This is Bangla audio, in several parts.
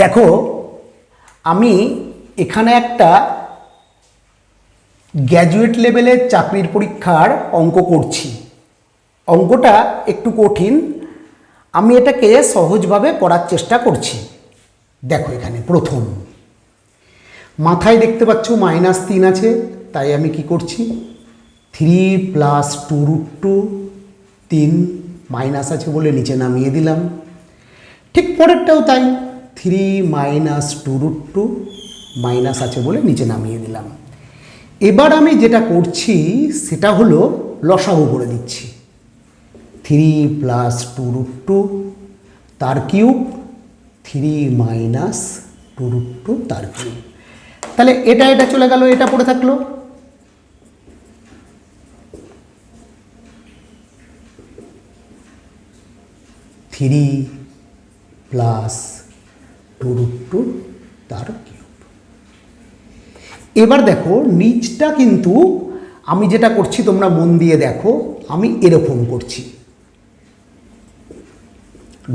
দেখো, আমি এখানে একটা গ্র্যাজুয়েট লেভেলের চাকরির পরীক্ষার অঙ্ক করছি। অঙ্কটা একটু কঠিন। আমি এটাকে সহজভাবে করার চেষ্টা করছি। দেখো এখানে প্রথম। মাথায় দেখতে পাচ্ছ মাইনাস তিন আছে, তাই আমি কি করছি? Three plus two root two তিন মাইনাস আছে বলে নিচে নামিয়ে দিলাম। ঠিক পরেরটাও তাই। Three minus two root two minus আছে বলে নিচে নামিয়ে দিলাম। এবার আমি যেটা করছি, সেটা হলো লসাগু করে দিচ্ছি। Three plus two root two, তার cube, three minus two root two, তার কিউব। তাহলে এটা এটা চলে গেল, এটা পড়ে থাকল। থ্রি প্লাস টু টু তার কিউব। এবার দেখো, নিচটা কিন্তু আমি যেটা করছি, তোমরা মন দিয়ে দেখো, আমি এরকম করছি।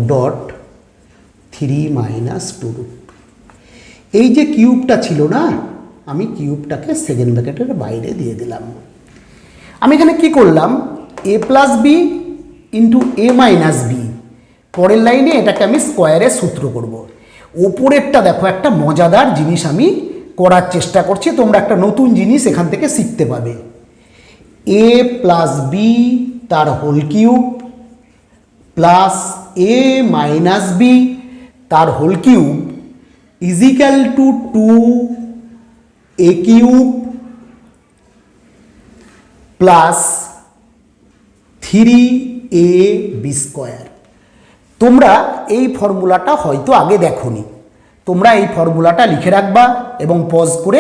ডট থ্রি মাইনাস টু এই যে কিউবটা ছিল না, আমি কিউবটাকে সেকেন্ড ব্র্যাকেটের বাইরে দিয়ে দিলাম। আমি এখানে কি করলাম? A plus B into A minus B. পরের লাইনে এটাকে আমি স্কোয়ারের সূত্র করব। ওপরেরটা দেখো, একটা মজাদার জিনিস আমি করার চেষ্টা করছি, তোমরা একটা নতুন জিনিস এখান থেকে শিখতে পাবে। এ প্লাস বি তার whole cube plus A minus B তার whole cube is equal to two A cube plus three A B square তোমরা এই ফর্মুলাটা হয়তো আগে দেখোনি। তোমরা এই ফর্মুলাটা লিখে রাখবা এবং পজ করে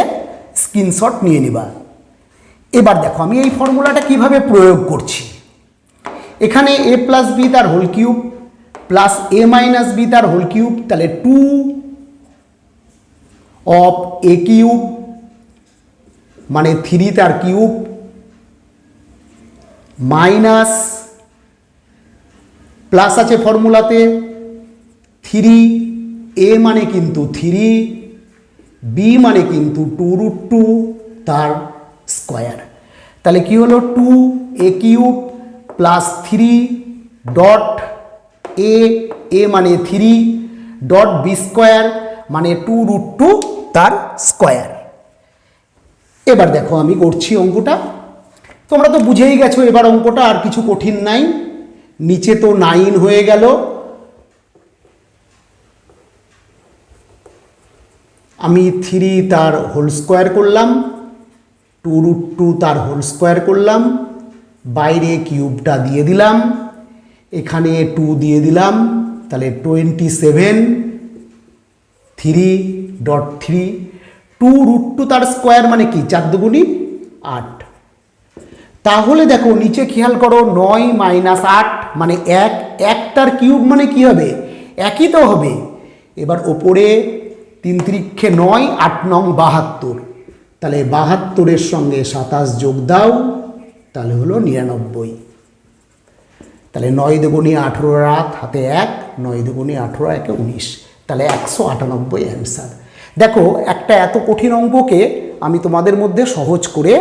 স্ক্রিনশট নিয়ে নিবা। এবার দেখো, আমি এই ফর্মুলাটা কীভাবে প্রয়োগ করছি? এখানে এ প্লাস বি তার whole cube plus A minus B তার হোল কিউব তাহলে টু অফ এ কিউব মানে থ্রি তার কিউব মাইনাস প্লাস আছে ফর্মুলাতে থ্রি এ মানে কিন্তু থ্রি, বি মানে কিন্তু টু রুট টু তার স্কোয়ার। তাহলে কি হলো? Two A cube plus three dot A A মানে থ্রি ডট বি স্কোয়ার মানে টু রুট টু তার স্কোয়ার। এবার দেখো আমি করছি অঙ্কটা। তোমরা তো বুঝেই গেছো এবার অঙ্কটা, আর কিছু কঠিন নাই। নিচে তো নাইন হয়ে গেল। আমি থ্রি তার হোল স্কোয়ার করলাম টু রুট টু তার হোল স্কোয়ার করলাম, বাইরে কিউবটা দিয়ে দিলাম, এখানে টু দিয়ে দিলাম, তাহলে twenty seven three dot three two root two তার স্কোয়ার মানে কি? চার দুগুণি আট। তাহলে দেখো, নিচে খেয়াল করো, নয় মাইনাস আট মানে এক, একটার কিউব মানে কি হবে? একই তো হবে। এবার ওপরে তিন ত্রিক্ষে নয়, আট নং বাহাত্তর। তাহলে বাহাত্তরের সঙ্গে সাতাশ যোগ দাও, তাহলে হলো নিরানব্বই। তাহলে নয় দুগুণি আঠেরো রাত, হাতে এক, নয় দুগুণি আঠেরো, একে উনিশ। তাহলে একশো আটানব্বই অ্যান্সার দেখো, একটা এত কঠিন অঙ্ককে আমি তোমাদের মধ্যে সহজ করে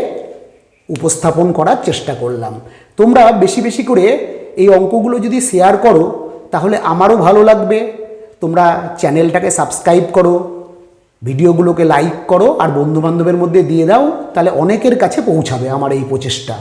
উপস্থাপন করার চেষ্টা করলাম। তোমরা বেশি বেশি করে এই অঙ্কগুলো যদি শেয়ার করো, তাহলে আমারও ভালো লাগবে। তোমরা চ্যানেলটাকে সাবস্ক্রাইব করো, ভিডিওগুলোকে লাইক করো, আর বন্ধুবান্ধবের মধ্যে দিয়ে দাও, তাহলে অনেকের কাছে পৌঁছাবে আমার এই প্রচেষ্টা।